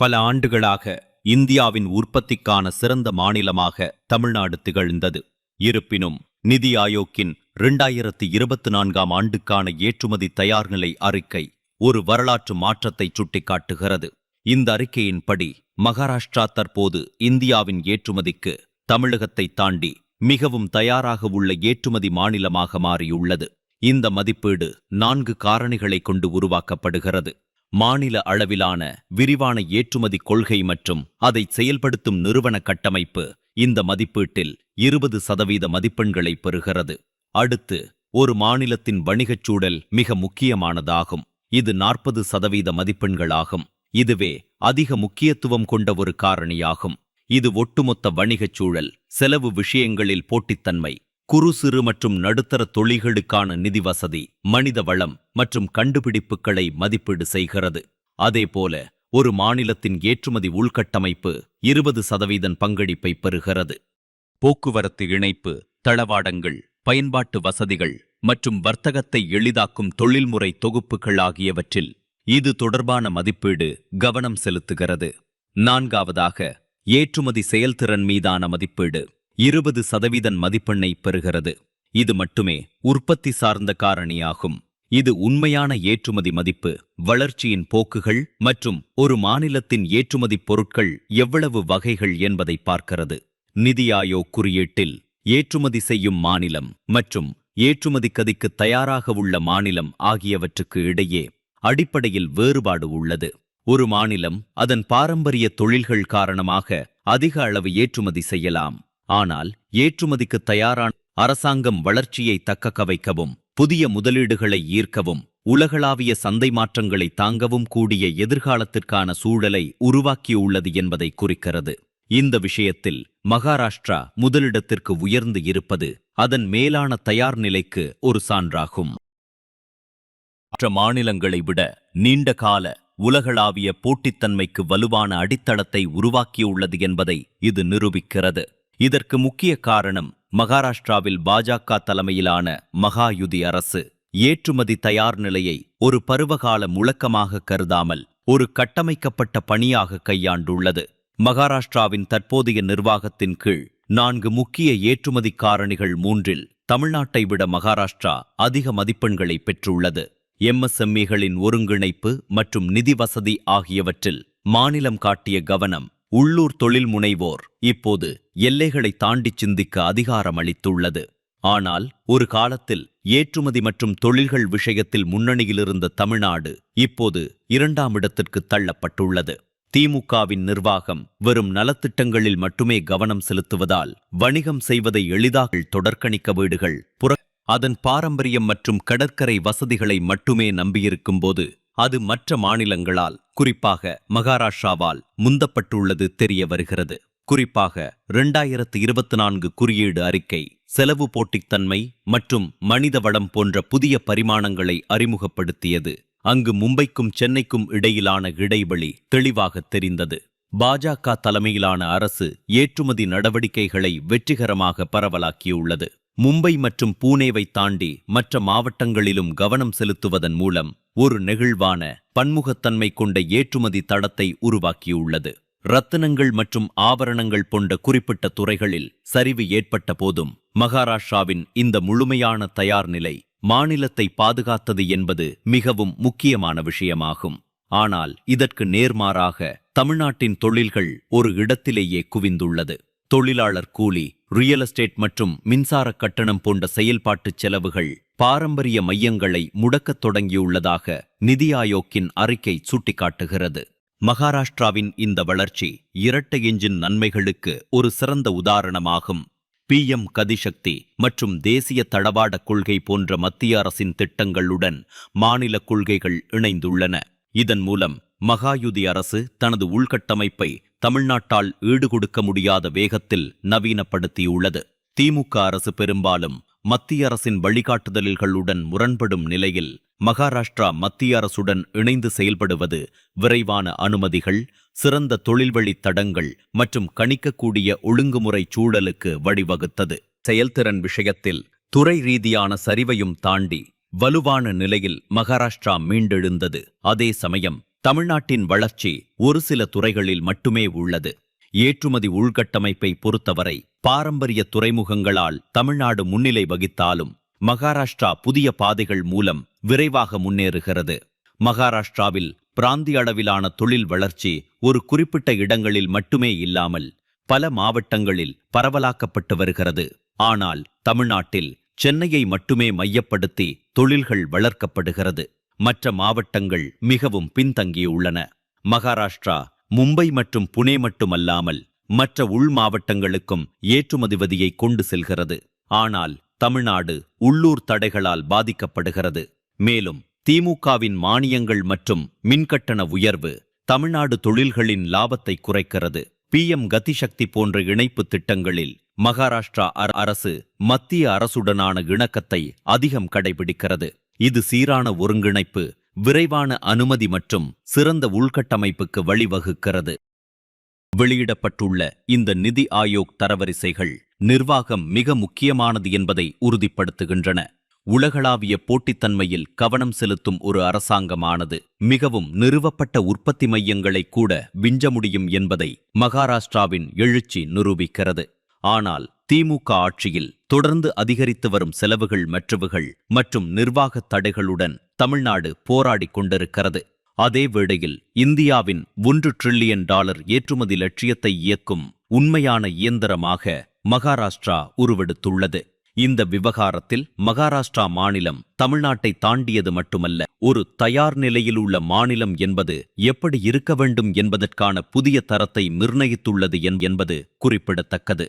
பல ஆண்டுகளாக இந்தியாவின் உற்பத்திக்கான சிறந்த மாநிலமாக தமிழ்நாடு திகழ்ந்தது. இருப்பினும் நிதி ஆயோக்கின் இரண்டாயிரத்தி இருபத்தி நான்காம் ஆண்டுக்கான ஏற்றுமதி தயார்நிலை அறிக்கை ஒரு வரலாற்று மாற்றத்தை சுட்டிக்காட்டுகிறது. இந்த அறிக்கையின்படி மகாராஷ்டிரா தற்போது இந்தியாவின் ஏற்றுமதிக்கு தமிழகத்தை தாண்டி மிகவும் தயாராக உள்ள ஏற்றுமதி மாநிலமாக மாறியுள்ளது. இந்த மதிப்பீடு நான்கு காரணிகளை கொண்டு உருவாக்கப்படுகிறது. மாநில அளவிலான விரிவான ஏற்றுமதி கொள்கை மற்றும் அதை செயல்படுத்தும் நிறுவன கட்டமைப்பு இந்த மதிப்பீட்டில் இருபது சதவீத மதிப்பெண்களை பெறுகிறது. அடுத்து ஒரு மாநிலத்தின் வணிகச் சூழல் மிக முக்கியமானதாகும். இது நாற்பது சதவீத மதிப்பெண்களாகும். இதுவே அதிக முக்கியத்துவம் கொண்ட ஒரு காரணியாகும். இது ஒட்டுமொத்த வணிகச் சூழல் செலவு விஷயங்களில் போட்டித்தன்மை. குறு சிறு மற்றும் நடுத்தர தொழில்களுக்கான நிதி வசதி மனித வளம் மற்றும் கண்டுபிடிப்புகளை மதிப்பீடு செய்கிறது. அதேபோல ஒரு மாநிலத்தின் ஏற்றுமதி உள்கட்டமைப்பு இருபது சதவீதம் பங்களிப்பை பெறுகிறது. போக்குவரத்து இணைப்பு தளவாடங்கள் பயன்பாட்டு வசதிகள் மற்றும் வர்த்தகத்தை எளிதாக்கும் தொழில்முறை தொகுப்புகள் ஆகியவற்றில் இது தொடர்பான மதிப்பீடு கவனம் செலுத்துகிறது. நான்காவதாக ஏற்றுமதி செயல்திறன் மீதான மதிப்பீடு. இருபது சதவீதம் மதிப்பெண்ணை பெறுகிறது. இது மட்டுமே உற்பத்தி சார்ந்த காரணியாகும். இது உண்மையான ஏற்றுமதி மதிப்பு வளர்ச்சியின் போக்குகள் மற்றும் ஒரு மாநிலத்தின் ஏற்றுமதி பொருட்கள் எவ்வளவு வகைகள் என்பதை பார்க்கிறது. நிதி ஆயோக் குறியீட்டில் ஏற்றுமதி செய்யும் மாநிலம் மற்றும் ஏற்றுமதி கதிக்கு தயாராக உள்ள மாநிலம் ஆகியவற்றுக்கு இடையே அடிப்படையில் வேறுபாடு உள்ளது. ஒரு மாநிலம் அதன் பாரம்பரிய தொழில்கள் காரணமாக அதிக அளவு ஏற்றுமதி செய்யலாம். ஆனால் ஏற்றுமதிக்கு தயாரான அரசாங்கம் வளர்ச்சியை தக்க கவைக்கவும் புதிய முதலீடுகளை ஈர்க்கவும் உலகளாவிய சந்தை மாற்றங்களை தாங்கவும் கூடிய எதிர்காலத்திற்கான சூழலை உருவாக்கியுள்ளது என்பதை குறிக்கிறது. இந்த விஷயத்தில் மகாராஷ்டிரா முதலிடத்திற்கு உயர்ந்து இருப்பது அதன் மேலான தயார் நிலைக்கு ஒரு சான்றாகும். மற்ற மாநிலங்களை விட நீண்ட கால உலகளாவிய போட்டித்தன்மைக்கு வலுவான அடித்தளத்தை உருவாக்கியுள்ளது என்பதை இது நிரூபிக்கிறது. இதற்கு முக்கிய காரணம் மகாராஷ்டிராவில் பாஜக தலைமையிலான மகாயுதி அரசு. ஏற்றுமதி தயார் நிலையை ஒரு பருவகால முழக்கமாக கருதாமல் ஒரு கட்டமைக்கப்பட்ட பணியாக கையாண்டுள்ளது. மகாராஷ்டிராவின் தற்போதைய நிர்வாகத்தின் கீழ் நான்கு முக்கிய ஏற்றுமதி காரணிகள் மூன்றில் தமிழ்நாட்டை விட மகாராஷ்டிரா அதிக மதிப்பெண்களை பெற்றுள்ளது. எம்எஸ்எம்இகளின் ஒருங்கிணைப்பு மற்றும் நிதி வசதி ஆகியவற்றில் மாநிலம் காட்டிய கவனம் உள்ளூர் தொழில் முனைவோர் இப்போது எல்லைகளை தாண்டிச் சிந்திக்க அதிகாரம் அளித்துள்ளது. ஆனால் ஒரு காலத்தில் ஏற்றுமதி மற்றும் தொழில்கள் விஷயத்தில் முன்னணியிலிருந்த தமிழ்நாடு இப்போது இரண்டாம் இடத்திற்கு தள்ளப்பட்டுள்ளது. திமுகவின் நிர்வாகம் வெறும் நலத்திட்டங்களில் மட்டுமே கவனம் செலுத்துவதால் வணிகம் செய்வதை எளிதாக தொடர்கணிக்க வீடுகள் புற அதன் பாரம்பரியம் மற்றும் கடற்கரை வசதிகளை மட்டுமே நம்பியிருக்கும்போது அது மற்ற மாநிலங்களால் குறிப்பாக மகாராஷ்டிராவால் முந்தப்பட்டுள்ளது தெரிய வருகிறது. குறிப்பாக இரண்டாயிரத்து இருபத்தி நான்கு குறியீடு அறிக்கை செலவு போட்டித்தன்மை மற்றும் மனித வளம் போன்ற புதிய பரிமாணங்களை அறிமுகப்படுத்தியது. அங்கு மும்பைக்கும் சென்னைக்கும் இடையிலான இடைவெளி தெளிவாக தெரிந்தது. பாஜக தலைமையிலான அரசு ஏற்றுமதி நடவடிக்கைகளை வெற்றிகரமாக பரவலாக்கியுள்ளது. மும்பை மற்றும் பூனேவை தாண்டி மற்ற மாவட்டங்களிலும் கவனம் செலுத்துவதன் மூலம் ஒரு நெகிழ்வான பன்முகத்தன்மை கொண்ட ஏற்றுமதி தடத்தை உருவாக்கியுள்ளது. ரத்தினங்கள் மற்றும் ஆபரணங்கள் போன்ற குறிப்பிட்ட துறைகளில் சரிவு ஏற்பட்ட போதும் மகாராஷ்டிராவின் இந்த முழுமையான தயார் நிலை மாநிலத்தை பாதுகாத்தது என்பது மிகவும் முக்கியமான விஷயமாகும். ஆனால் இதற்கு நேர்மாறாக தமிழ்நாட்டின் தொழில்கள் ஒரு இடத்திலேயே குவிந்துள்ளது. தொழிலாளர் கூலி ரியல் எஸ்டேட் மற்றும் மின்சார கட்டணம் போன்ற செயல்பாட்டுச் செலவுகள் பாரம்பரிய மையங்களை முடக்கத் தொடங்கியுள்ளதாக நிதி ஆயோக்கின் அறிக்கை சுட்டிக்காட்டுகிறது. மகாராஷ்டிராவின் இந்த வளர்ச்சி இரட்டை எஞ்சின் நன்மைகளுக்கு ஒரு சிறந்த உதாரணமாகும். பிஎம் கதிசக்தி மற்றும் தேசிய தளவாட கொள்கை போன்ற மத்திய அரசின் திட்டங்களுடன் மாநில கொள்கைகள் இணைந்துள்ளன. இதன் மூலம் மகாயுதி அரசு தனது உள்கட்டமைப்பை தமிழ்நாட்டால் ஈடுகொடுக்க முடியாத வேகத்தில் நவீனப்படுத்தியுள்ளது. திமுக அரசு பெரும்பாலும் மத்திய அரசின் வழிகாட்டுதல்களுடன் முரண்படும் நிலையில் மகாராஷ்டிரா மத்திய அரசுடன் இணைந்து செயல்படுவது விரைவான அனுமதிகள் சிறந்த தொழில்வழி தடங்கள் மற்றும் கணிக்கக்கூடிய ஒழுங்குமுறை சூழலுக்கு வழிவகுத்தது. செயல்திறன் விஷயத்தில் துறை ரீதியான சரிவையும் தாண்டி வலுவான நிலையில் மகாராஷ்டிரா மீண்டெழுந்தது. அதே சமயம் தமிழ்நாட்டின் வளர்ச்சி ஒரு சில துறைகளில் மட்டுமே உள்ளது. ஏற்றுமதி உள்கட்டமைப்பை பொறுத்தவரை பாரம்பரிய துறைமுகங்களால் தமிழ்நாடு முன்னிலை வகித்தாலும் மகாராஷ்டிரா புதிய பாதைகள் மூலம் விரைவாக முன்னேறுகிறது. மகாராஷ்டிராவில் பிராந்திய அளவிலான தொழில் வளர்ச்சி ஒரு குறிப்பிட்ட இடங்களில் மட்டுமே இல்லாமல் பல மாவட்டங்களில் பரவலாக்கப்பட்டு வருகிறது. ஆனால் தமிழ்நாட்டில் சென்னையை மட்டுமே மையப்படுத்தி தொழில்கள் வளர்க்கப்படுகிறது. மற்ற மாவட்டங்கள் மிகவும் பின்தங்கியுள்ளன. மகாராஷ்டிரா மும்பை மற்றும் புனே மட்டுமல்லாமல் மற்ற உள் மாவட்டங்களுக்கும் ஏற்றுமதி வதியை கொண்டு செல்கிறது. ஆனால் தமிழ்நாடு உள்ளூர் தடைகளால் பாதிக்கப்படுகிறது. மேலும் திமுகவின் மானியங்கள் மற்றும் மின்கட்டண உயர்வு தமிழ்நாடு தொழில்களின் லாபத்தை குறைக்கிறது. பிஎம் கதிசக்தி போன்ற இணைப்பு திட்டங்களில் மகாராஷ்டிரா அரசு மத்திய அரசுடனான இணக்கத்தை அதிகம் கடைபிடிக்கிறது. இது சீரான ஒருங்கிணைப்பு விரைவான அனுமதி மற்றும் சிறந்த உள்கட்டமைப்புக்கு வழிவகுக்கிறது. வெளியிடப்பட்டுள்ள இந்த நிதி ஆயோக் தரவரிசைகள் நிர்வாகம் மிக முக்கியமானது என்பதை உறுதிப்படுத்துகின்றன. உலகளாவிய போட்டித்தன்மையில் கவனம் செலுத்தும் ஒரு அரசாங்கமானது. மிகவும் நிறுவப்பட்ட உற்பத்தி மையங்களை கூட விஞ்ச முடியும் என்பதை மகாராஷ்டிராவின் எழுச்சி நிரூபிக்கிறது. ஆனால் திமுக ஆட்சியில் தொடர்ந்து அதிகரித்து வரும் செலவுகள் மற்றவுகள் மற்றும் நிர்வாகத் தடைகளுடன் தமிழ்நாடு போராடிக் கொண்டிருக்கிறது. அதே வேளையில் இந்தியாவின் ஒன்று டிரில்லியன் டாலர் ஏற்றுமதி லட்சியத்தை இயக்கும் உண்மையான இயந்திரமாக மகாராஷ்டிரா உருவெடுத்துள்ளது. இந்த விவகாரத்தில் மகாராஷ்டிரா மாநிலம் தமிழ்நாட்டை தாண்டியது மட்டுமல்ல ஒரு தயார் நிலையில் உள்ள மாநிலம் என்பது எப்படி இருக்க வேண்டும் என்பதற்கான புதிய தரத்தை நிர்ணயித்துள்ளது என்பது குறிப்பிடத்தக்கது.